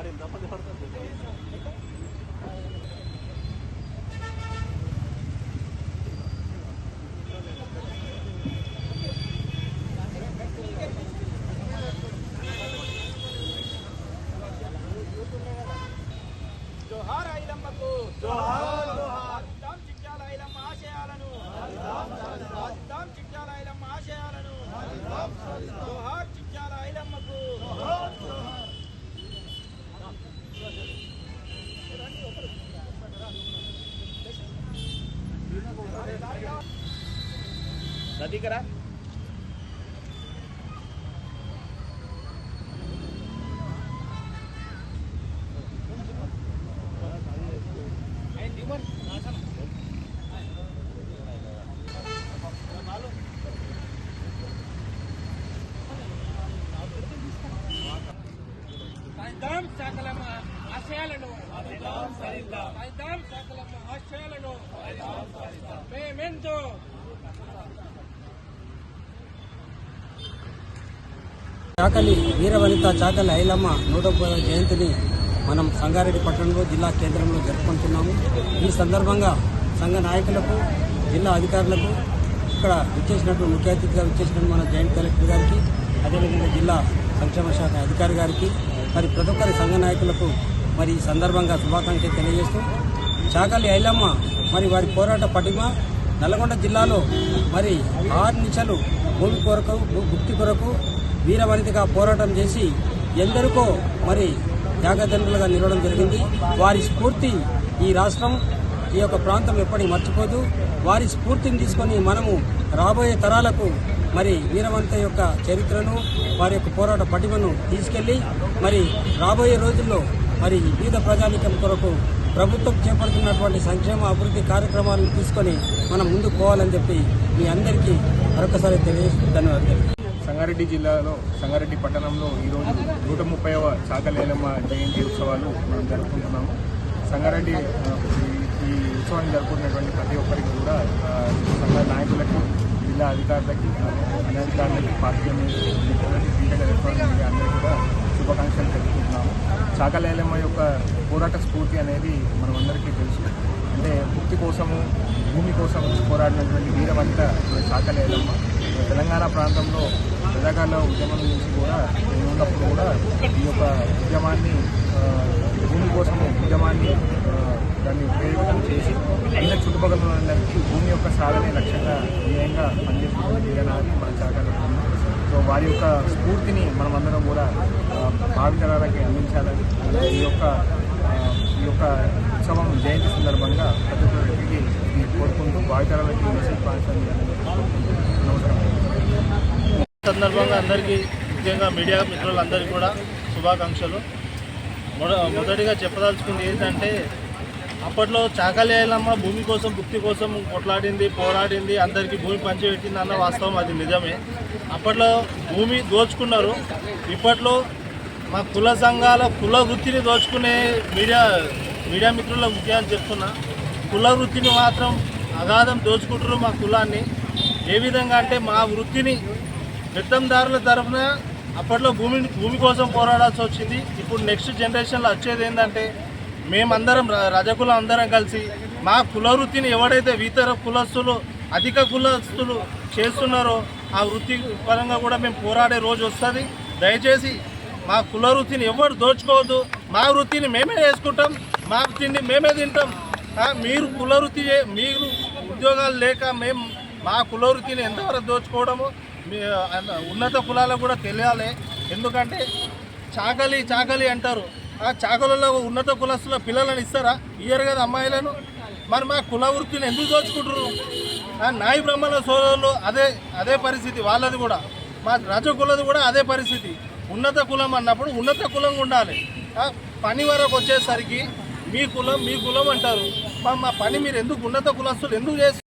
あれ、生で割れたんだよ。సదికరా సాయిద్దాం సకలమ్మ ఆశయాలను సాయిద్దాం సకలమ్మ ఆశయాలను మేమెంతో చాకలి వీరవనిత చాకలి ఐలమ్మ నూట జయంతిని మనం సంగారెడ్డి పట్టణంలో జిల్లా కేంద్రంలో జరుపుకుంటున్నాము. ఈ సందర్భంగా సంఘ నాయకులకు జిల్లా అధికారులకు ఇక్కడ విచ్చేసినట్టు ముఖ్య అతిథిగా విచ్చేసినట్టు మన జాయింట్ కలెక్టర్ గారికి అదేవిధంగా జిల్లా సంక్షేమ శాఖ అధికారి గారికి మరి ప్రతి ఒక్కరి సంఘ నాయకులకు మరి ఈ సందర్భంగా శుభాకాంక్షలు తెలియజేస్తూ చాకలి ఐలమ్మ మరి వారి పోరాట పటిమ నల్గొండ జిల్లాలో మరి ఆరు నిమిషాలు భూమి కొరకు భూ- కొరకు వీరవనితగా పోరాటం చేసి ఎందరికో మరి త్యాగదండ్రులుగా నిలవడం జరిగింది. వారి స్ఫూర్తి ఈ రాష్ట్రం ఈ యొక్క ప్రాంతం ఎప్పటికీ మర్చిపోదు. వారి స్ఫూర్తిని తీసుకొని మనము రాబోయే తరాలకు మరి వీరవంత యొక్క చరిత్రను వారి యొక్క పోరాట పటిమను తీసుకెళ్ళి మరి రాబోయే రోజుల్లో మరి వివిధ ప్రజానీకం కొరకు ప్రభుత్వం చేపడుతున్నటువంటి సంక్షేమ అభివృద్ధి కార్యక్రమాలను తీసుకొని మనం ముందుకు పోవాలని చెప్పి మీ అందరికీ మరొకసారి తెలియజేస్తూ ధన్యవాదాలు. సంగారెడ్డి జిల్లాలో సంగారెడ్డి పట్టణంలో ఈరోజు నూట ముప్పైవ చాకలేలమ్మ జయంతి ఉత్సవాలు మనం జరుపుకుంటున్నాము. సంగారెడ్డి ఈ- ఉత్సవాన్ని జరుపుకున్నటువంటి ప్రతి ఒక్కరికి కూడా సంఘ నాయకులకు జిల్లా అధికారులకి అనధికారులకి పార్టీ ప్రింటెడ్ అందరికీ కూడా శుభాకాంక్షలు తెలుపుకుంటున్నాము. చాకలేలమ్మ యొక్క పోరాట స్ఫూర్తి అనేది మనమందరికీ తెలుసు. అంటే ముక్తి కోసము భూమి కోసం పోరాడినటువంటి వీరవంత చాకలేలమ్మ తెలంగాణ ప్రాంతంలో ప్రజాకాల ఉద్యమం నుంచి కూడా ఉన్నప్పుడు కూడా ఈ యొక్క ఉద్యమాన్ని భూమి కోసం ఉద్యమాన్ని దాన్ని ఉపయోగం చేసి అయిన చుట్టుపక్కల ఉన్న వాళ్ళందరికీ భూమి యొక్క సాధనే లక్ష్యంగా ధ్యేయంగా పనిచేస్తున్న వీరనారి మన చాకలి సో వారి యొక్క స్ఫూర్తిని మనమందరం కూడా భావితరాలకి అందించాలని ఈ యొక్క ఈ యొక్క ఉత్సవం జయంతి సందర్భంగా ప్రతి ఒక్కరికి కోరుకుంటూ భావితరాలకి మెసేజ్ పాల్చని సందర్భంగా అందరికీ ముఖ్యంగా మీడియా మిత్రులందరికీ కూడా శుభాకాంక్షలు. మొద మొదటిగా చెప్పదలుచుకుంది ఏంటంటే అప్పట్లో చాకలేలమ్మ భూమి కోసం భుక్తి కోసం కొట్లాడింది పోరాడింది అందరికీ భూమి పంచిపెట్టింది అన్న వాస్తవం అది నిజమే. అప్పట్లో భూమి దోచుకున్నారు. ఇప్పట్లో మా కుల సంఘాల కుల వృత్తిని దోచుకునే మీడియా మీడియా మిత్రుల ముఖ్యాన్ని చెప్తున్నా కుల వృత్తిని మాత్రం అగాధం దోచుకుంటారు మా కులాన్ని. ఏ విధంగా అంటే మా వృత్తిని పెత్తందారుల తరఫున అప్పట్లో భూమి భూమి కోసం పోరాడాల్సి వచ్చింది. ఇప్పుడు నెక్స్ట్ జనరేషన్లో వచ్చేది ఏంటంటే మేమందరం రజకులం అందరం కలిసి మా కుల వృత్తిని ఎవడైతే ఇతర కులస్తులు అధిక కులస్తులు చేస్తున్నారో ఆ వృత్తి పరంగా కూడా మేము పోరాడే రోజు వస్తుంది. దయచేసి మా కుల వృత్తిని ఎవరు దోచుకోవద్దు. మా వృత్తిని మేమే చేసుకుంటాం. మా తిండి మేమే తింటాం. మీరు కుల వృత్తి మీరు ఉద్యోగాలు లేక మేము మా కుల వృత్తిని ఎంతవరకు దోచుకోవడము మీ ఉన్నత కులాలకు కూడా తెలియాలి. ఎందుకంటే చాకలి చాకలి అంటారు. ఆ చాకలలో ఉన్నత కులస్తుల పిల్లలను ఇస్తారా? ఇయ్యరు కదా అమ్మాయిలను. మరి మా కుల వృత్తిని ఎందుకు దోచుకుంటారు ఆ నాయి బ్రహ్మల సోదరులు అదే అదే పరిస్థితి వాళ్ళది కూడా. మా రజకులది కూడా అదే పరిస్థితి. ఉన్నత కులం అన్నప్పుడు ఉన్నత కులం ఉండాలి. పని వరకు వచ్చేసరికి మీ కులం మీ కులం అంటారు. మా మా పని మీరు ఎందుకు ఉన్నత కులస్తులు ఎందుకు చేస్తారు